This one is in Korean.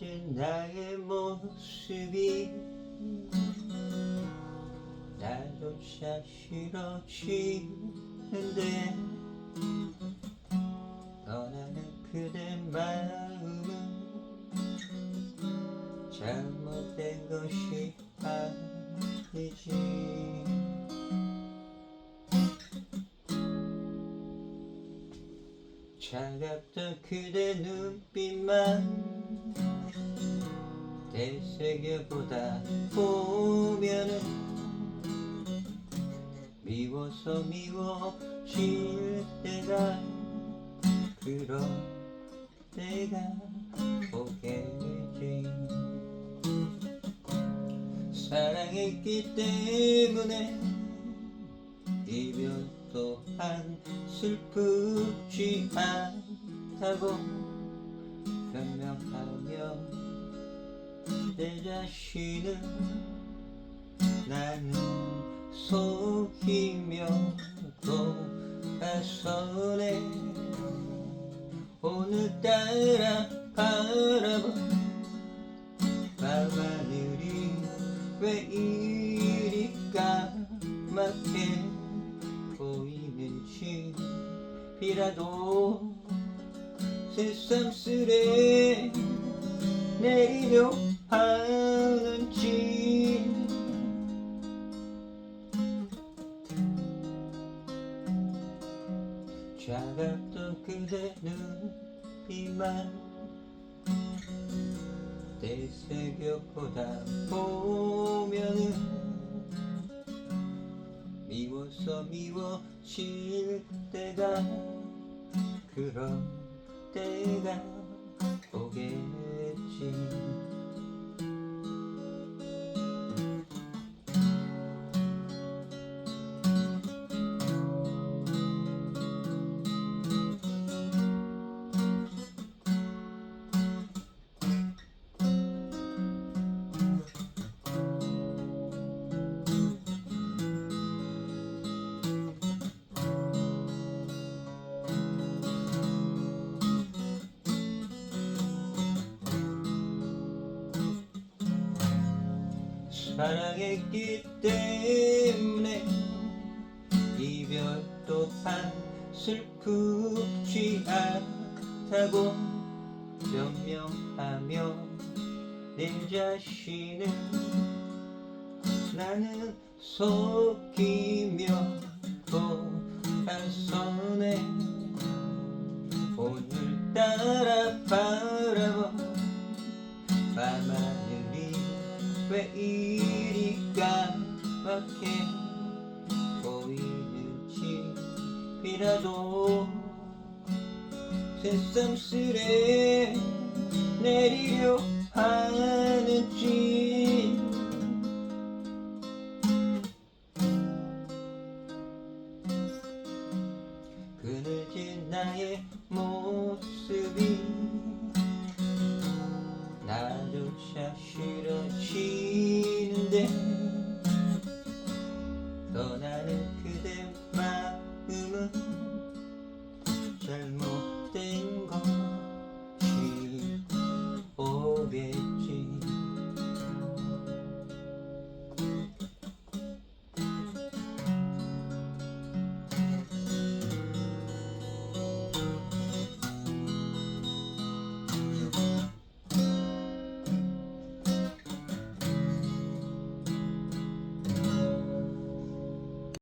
늦은 나의 모습이 나조차 싫어지는데 떠나는 그대 마음은 잘못된 것이 아니지. 차갑던 그대 눈빛만 되새겨보다 보면은 미워서 미워질 때가 그런 때가 오겠지. 사랑했기 때문에 이별 또한 슬프지 않다고 변명하며 내 자신을 나는 속이며 또 가서네. 오늘따라 바라본 밤하늘이 왜 이리 까맣게 보이는지 비라도 새삼스레 내리려 하는지. 차갑던 그대 눈빛만 되새겨 보다 보면은 미워서 미워질 때가 그런 때가 오겠 사랑했기 때문에 이별 또한 슬프지 않다고 변명하며 내 자신을 나는 속이며 돌아서네 오늘따라 왜 이리 까맣게 보이는지 비라도 새삼스레 내리려 하는지 그늘진 나의 모습이 나